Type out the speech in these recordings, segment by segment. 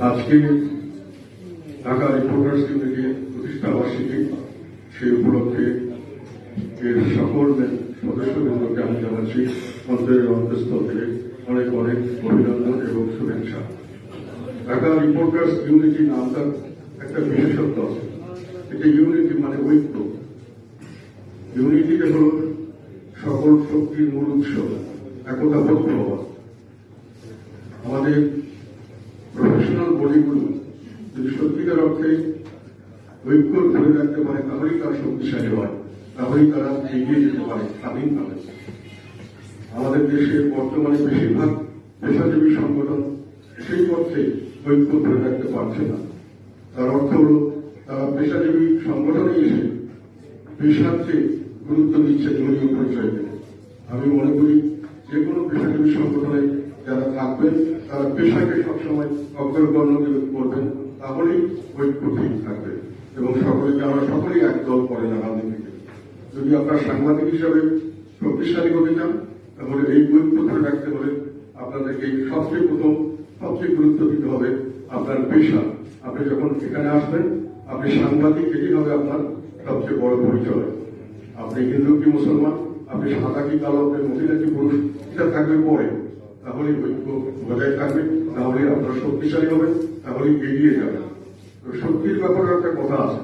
আজকে Dhaka reporters unity প্রতিষ্ঠা বার্ষিকী সেই উপলক্ষে এর সকল সদস্যবৃন্দকে আমি জানাচ্ছি, অন্তরের অন্তঃস্থল থেকে অনেক অনেক অভিনন্দন এবং ঢাকা রিপোর্টার্স ইউনিটি নামটার একটা বিশেষত্ব আছে। এটা ইউনিটি মানে ঐক্য। ইউনিটিতে হল সকল শক্তির মূল উৎস, একতাবদ্ধ হওয়া। আমাদের প্রফেশনাল বডিগুলো যদি সত্যিকার অর্থে ঐক্য ধরে রাখতে পারে, তাহলেই তারা শক্তিশালী হয়। তাহলেই তারা এগিয়ে যেতে পারে স্বাধীনভাবে আমাদের দেশে বর্তমানে বেশিরভাগ পেশাজীবী সংগঠন সেই পথে ঐক্য ধরে রাখতে পারছে না। তার অর্থ হল, তারা পেশাজীবী সংগঠনে এসে পেশাকে গুরুত্ব দিচ্ছে দলীয় পরিচয়কে আমি মনে করি, যে কোনো পেশাজীবী সংগঠনে যারা থাকবেন, তারা পেশাকে সবসময় অগ্রগণ্য করবেন, তাহলেই ঐক্য ঠিক থাকবে। এবং সকলকে আমরা সকলেই একদল করে না যদি আপনার সাংবাদিক হিসাবে শক্তিশালী হতে চান, তাহলে এই ঐক্য ধরে রাখতে হলে আপনাদেরকে সবচেয়ে প্রথম সবচেয়ে গুরুত্ব দিতে হবে আপনার পেশা। আপনি যখন এখানে আসবেন, আপনি সাংবাদিক এটি হবে আপনার সবচেয়ে বড় পরিচয়। আপনি হিন্দু কি মুসলমান? আপনি সাদা কি কালো? আপনি মহিলা কি পুরুষ? এটা থাকবে পরে। তাহলেই ঐক্য বজায় থাকবে তাহলে আপনার শক্তিশালী হবে তাহলেই এগিয়ে যাবেন। তো শক্তির ব্যাপারে একটা কথা আছে।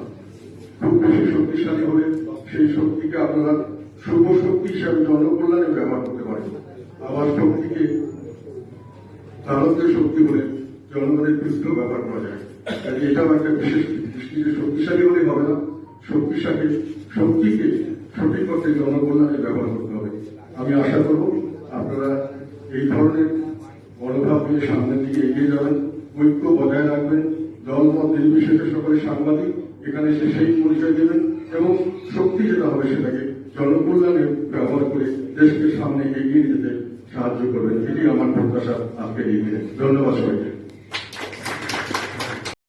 খুব বেশি শক্তিশালী হলে সেই শক্তিকে আপনারা শুভ শক্তি হিসাবে জনকল্যাণে ব্যবহার করতে পারেন। আবার শক্তিকে তারকের শক্তি হলে জনগণের বিরুদ্ধ ব্যবহার করা যায়। কাজে এটাও একটা বিশেষ শক্তিশালী হলে হবে না। শক্তিশালী শক্তিকে সঠিক করতে জনকল্যাণে ব্যবহার করতে হবে। আমি আশা করব আপনারা এই ধরনের মনোভাব নিয়ে সামনের দিকে এগিয়ে যাবেন, ঐক্য বজায় রাখবেন, দলমত নির্বিশেষে সকলে সাংবাদিক, এখানে এসে সেই পরিচয় দেবেন এবং শক্তি যেটা হবে সেটাকে জনকল্যাণে ব্যবহার করে দেশকে সামনে এগিয়ে নিতে সাহায্য করবেন। এটি আমার প্রত্যাশা। আজকে এই ধন্যবাদ সবাইকে।